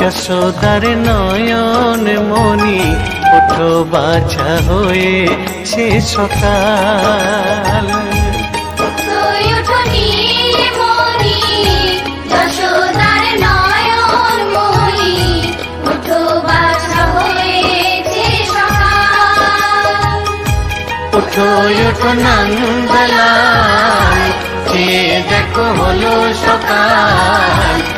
যশোদার নয়ন মনি ওঠো বাছা হয়ে সে সকাল। ওঠো ওঠো যে দেখো হলো সকাল।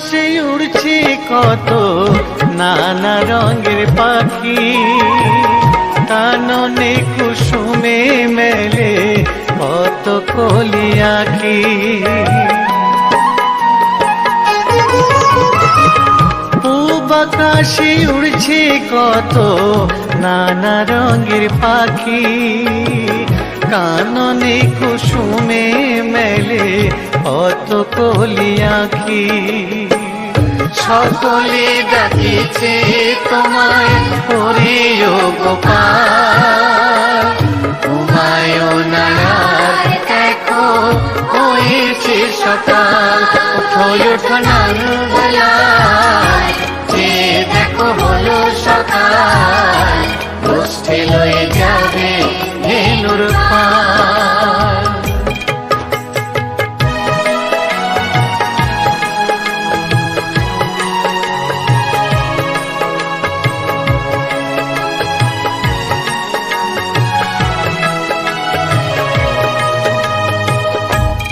আকাশে উড়ছে কত নানা রঙের পাখি। কাননে কুসুমে মেলে কত কলি আঁকি পূব আকাশে উড়ছে কত নানা রঙের পাখি। কাননে কুসুমে মেলে কত কলি আঁখি। সকলে ডাকিছে তোমায় হরিও গোপাল। তোমায় নায়ার দেখো, হয়েছে সকাল। ওঠো ওঠো নন্দলাল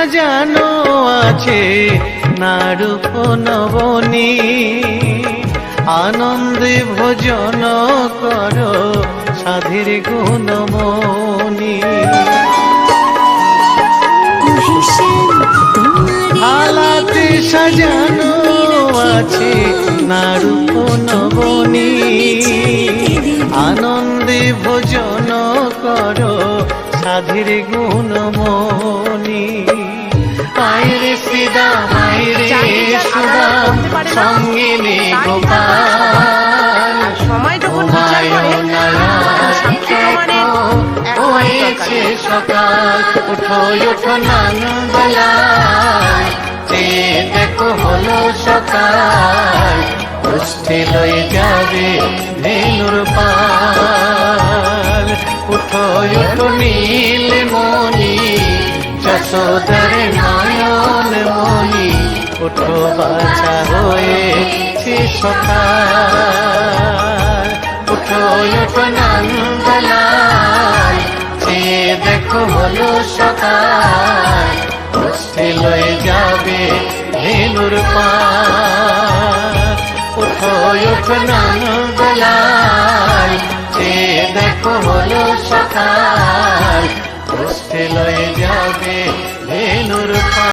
সাজানো আছে নারূপ নবনী আনন্দে ভোজন করো সাধের গুণমণি হালাতে সাজানো আছে নারূপ নবনী আনন্দে ভোজন করো সাধের গুণমণি। আইরে সিদা আইরে সুদাম সঙ্গে নে গোপাল সময় যখন বিচার করে। মানে হয়েছে সকাল। উঠো উঠো নন্দলাল যে দেখো হলো সকাল। গোষ্ঠী লয়ে যাবে ধেনুর পাল উঠো উঠো নীল মনি যশোদর নয়ন মনি উঠো বাছা হয়েছে সকাল। উঠো উঠো নন্দলাল যে দেখো হলো সকাল লয়ে যাবে ধেনুর পাল। উঠো উঠো নন্দলাল যে দেখো হলো সকাল। লয়ে যাবে ভেনুর